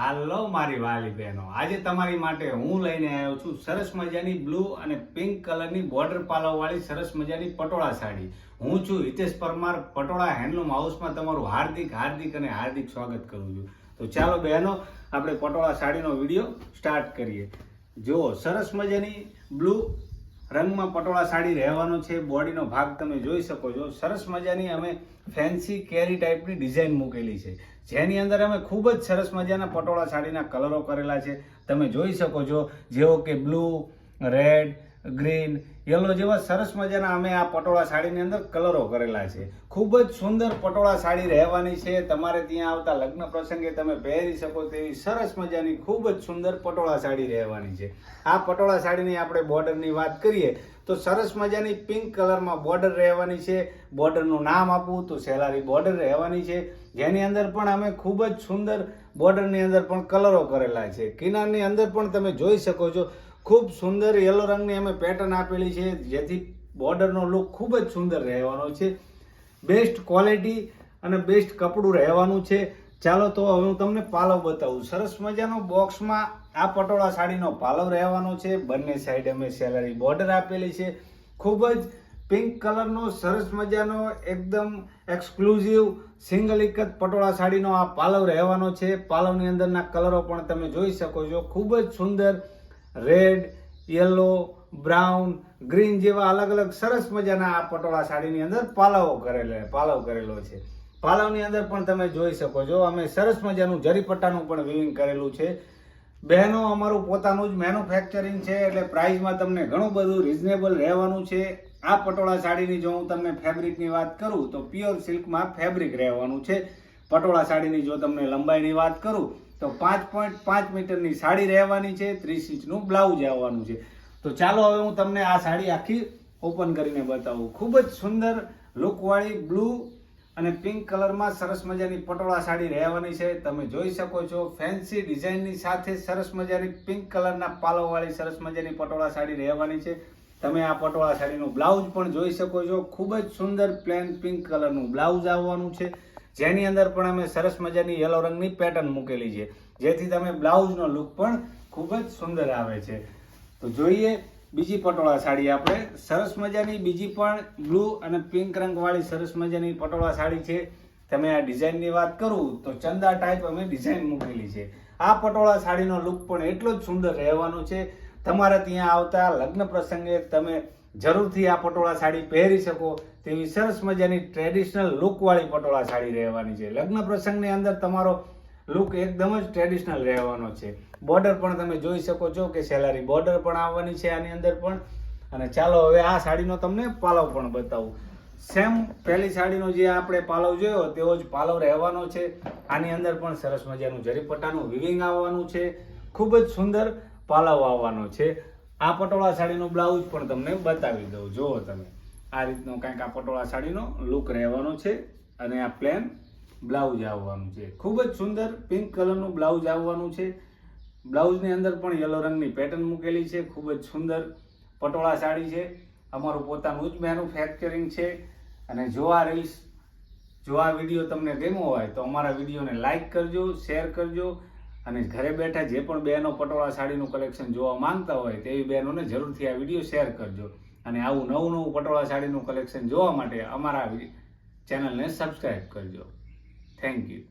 હાલો મારી વાલી બહેનો. આજે તમારી માટે હું લઈને આવ્યો છું સરસ મજાની બ્લુ અને પિંક કલરની બોર્ડર પાલવવાળી સરસ મજાની પટોળા સાડી. હું છું હિતેશ પરમાર, પટોળા હેન્ડલૂમ હાઉસમાં તમારું હાર્દિક હાર્દિક અને હાર્દિક સ્વાગત કરું છું. તો ચાલો બહેનો, આપણે પટોળા સાડીનો વીડિયો સ્ટાર્ટ કરીએ. જુઓ, સરસ મજાની બ્લુ રંગમાં પટોળા સાડી રહેવાનો છે, બોડીનો ભાગ તમે જોઈ શકો છો. સરસ મજાની અમે ફેન્સી કેરી ટાઈપની ડિઝાઇન મૂકેલી છે. જેની અંદર અમે ખૂબ જ સરસ મજાના પટોળા સાડીના કલરો કરેલા છે. તમે જોઈ શકો છો જેવો કે બ્લુ રેડ ગ્રીન યલો જેવા સરસ મજાના અમે આ પટોળા સાડીની અંદર કલરો કરેલા છે. ખૂબ જ સુંદર પટોળા સાડી રહેવાની છે. તમારે ત્યાં આવતા લગ્ન પ્રસંગે તમે પહેરી શકો તેવી સરસ મજાની, ખૂબ જ સુંદર પટોળા સાડી રહેવાની છે. આ પટોળા સાડીની આપણે બોર્ડરની વાત કરીએ, તો સરસ મજાની પિંક કલરમાં બોર્ડર રહેવાની છે. બોર્ડરનું નામ આપવું તો સેલારી બોર્ડર રહેવાની છે. જેની અંદર પણ અમે ખૂબ જ સુંદર બોર્ડરની અંદર પણ કલરો કરેલા છે. કિનારની અંદર પણ તમે જોઈ શકો છો ખૂબ સુંદર યલો રંગની અમે પેટર્ન આપેલી છે, જેથી બોર્ડરનો લુક ખૂબ જ સુંદર રહેવાનો છે. બેસ્ટ ક્વોલિટી અને બેસ્ટ કપડું રહેવાનું છે. ચાલો તો હવે હું તમને પાલવ બતાવું. સરસ મજાનો બોક્સમાં આ પટોળા સાડીનો પાલવ રહેવાનો છે. બંને સાઈડ અમે સેલરી બોર્ડર આપેલી છે. ખૂબ જ પિંક કલરનો સરસ મજાનો, એકદમ એક્સક્લુઝિવ સિંગલ એક જ પટોળા સાડીનો આ પાલવ રહેવાનો છે. પાલવની અંદરના કલરો પણ તમે જોઈ શકો છો. ખૂબ જ સુંદર રેડ યલો બ્રાઉન ગ્રીન જેવા અલગ અલગ સરસ મજાના આ પટોળા સાડીની અંદર પાલવો કરેલા પાલવ કરેલો છે. પાલવની અંદર પણ તમે જોઈ શકો છો, અમે સરસ મજાનું જરીપટ્ટાનું પણ વિવિંગ કરેલું છે. બહેનો અમારું પોતાનું જ મેન્યુફેક્ચરિંગ છે, એટલે પ્રાઇસમાં તમને ઘણું બધું રિઝનેબલ રહેવાનું છે. આ પટોળા સાડીની જો હું તમને ફેબ્રિકની વાત કરું, તો પ્યોર સિલ્કમાં ફેબ્રિક રહેવાનું છે. પટોળા સાડીની જો તમને લંબાઈની વાત કરું તો પાંચ પોઈન્ટ પાંચ મીટરની સાડી રહેવાની છે, ત્રીસ ઇંચનું બ્લાઉઝ આવવાનું છે. તો ચાલો હવે હું તમને આ સાડી આખી ઓપન કરીને બતાવું. ખૂબ જ સુંદર લુકવાળી બ્લુ અને પિંક કલરમાં સરસ મજાની પટોળા સાડી રહેવાની છે. તમે જોઈ શકો છો, ફેન્સી ડિઝાઇનની સાથે સરસ મજાની પિંક કલરના પાલોવાળી સરસ મજાની પટોળા સાડી રહેવાની છે. તમે આ પટોળા સાડીનું બ્લાઉઝ પણ જોઈ શકો છો. ખૂબ જ સુંદર પ્લેન પિંક કલરનું બ્લાઉઝ આવવાનું છે. જેની અંદર પણ અમે સરસ મજાની યલો રંગની પેટર્ન મૂકેલી છે. જેથી તમે બ્લાઉઝનો લુક પણ ખૂબ જ સુંદર આવે છે. તો જોઈએ બીજી પટોળા સાડી આપણે. સરસ મજાની બીજી પણ બ્લુ અને પિંક રંગવાળી સરસ મજાની પટોળા સાડી છે. તમે આ ડિઝાઇનની વાત કરું તો ચંદા ટાઈપ અમે ડિઝાઇન મૂકેલી છે. આ પટોળા સાડીનો લુક પણ એટલો જ સુંદર રહેવાનો છે. તમારે ત્યાં આવતા લગ્ન પ્રસંગે તમે જરૂરથી આ પટોળા સાડી પહેરી શકો તેવી સરસ મજાની ટ્રેડિશનલ લુકવાળી પટોળા સાડી રહેવાની છે. લગ્ન પ્રસંગની અંદર તમારો લુક એકદમ જ ટ્રેડિશનલ રહેવાનો છે. બોર્ડર પણ તમે જોઈ શકો છો કે સેલારી બોર્ડર પણ આવવાની છે આની અંદર પણ. અને ચાલો હવે આ સાડીનો તમને પાલવ પણ બતાવું. સેમ પહેલી સાડીનો જે આપણે પાલવ જોયો, તેવો જ પાલવ રહેવાનો છે. આની અંદર પણ સરસ મજાનું જરીપટ્ટાનું વિવિંગ આવવાનું છે. ખૂબ જ સુંદર પાલવ આવવાનો છે. આ પટોળા સાડીનો બ્લાઉઝ પણ તમને બતાવી દઉં. જુઓ તમે. આ રીતનો કાંઈક આ પટોળા સાડીનો લુક રહેવાનો છે અને આ પ્લેન બ્લાઉઝ આવવાનું છે. ખૂબ જ સુંદર પિંક કલરનું બ્લાઉઝ આવવાનું છે. બ્લાઉઝની અંદર પણ યલો રંગની પેટર્ન મૂકેલી છે. ખૂબ જ સુંદર પટોળા સાડી છે. અમારું પોતાનું જ મેન્યુફેક્ચરિંગ છે. અને જો આ રીલ્સ જો આ વીડિયો તમને ગમ્યો હોય તો અમારા વિડીયોને લાઇક કરજો શેર કરજો. અને ઘરે બેઠા જે પણ બહેનો પટોળા સાડીનું કલેક્શન જોવા માંગતા હોય તેવી બહેનોને જરૂરથી આ વીડિયો શેર કરજો. અને આવું નવું નવું પટોળા સાડીનું કલેક્શન જોવા માટે અમારા ચેનલને સબસ્ક્રાઈબ કરજો. Thank you